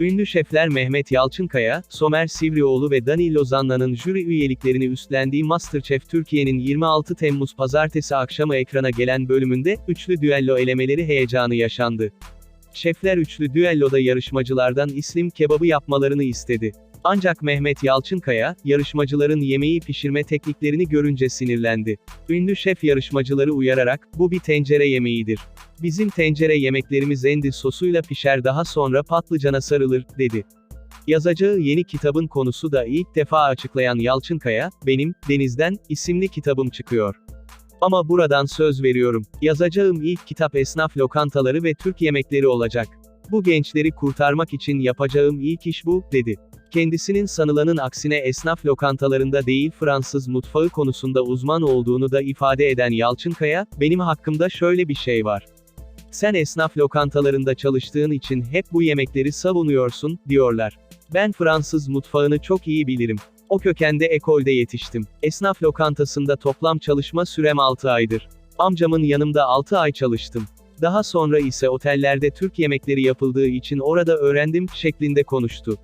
Ünlü şefler Mehmet Yalçınkaya, Somer Sivrioğlu ve Danilo Zanna'nın jüri üyeliklerini üstlendiği MasterChef Türkiye'nin 26 Temmuz pazartesi akşamı ekrana gelen bölümünde, üçlü düello elemeleri heyecanı yaşandı. Şefler üçlü düelloda yarışmacılardan islim kebabı yapmalarını istedi. Ancak Mehmet Yalçınkaya, yarışmacıların yemeği pişirme tekniklerini görünce sinirlendi. Ünlü şef yarışmacıları uyararak, bu bir tencere yemeğidir. Bizim tencere yemeklerimiz endi sosuyla pişer daha sonra patlıcana sarılır, dedi. Yazacağı yeni kitabın konusu da ilk defa açıklayan Yalçınkaya, Benim, Denizden, isimli kitabım çıkıyor. Ama buradan söz veriyorum, yazacağım ilk kitap esnaf lokantaları ve Türk yemekleri olacak. Bu gençleri kurtarmak için yapacağım ilk iş bu, dedi. Kendisinin sanılanın aksine esnaf lokantalarında değil Fransız mutfağı konusunda uzman olduğunu da ifade eden Yalçınkaya, benim hakkımda şöyle bir şey var. Sen esnaf lokantalarında çalıştığın için hep bu yemekleri savunuyorsun, diyorlar. Ben Fransız mutfağını çok iyi bilirim. O kökende ekolde yetiştim. Esnaf lokantasında toplam çalışma sürem 6 aydır. Amcamın yanımda 6 ay çalıştım. Daha sonra ise otellerde Türk yemekleri yapıldığı için orada öğrendim, şeklinde konuştu.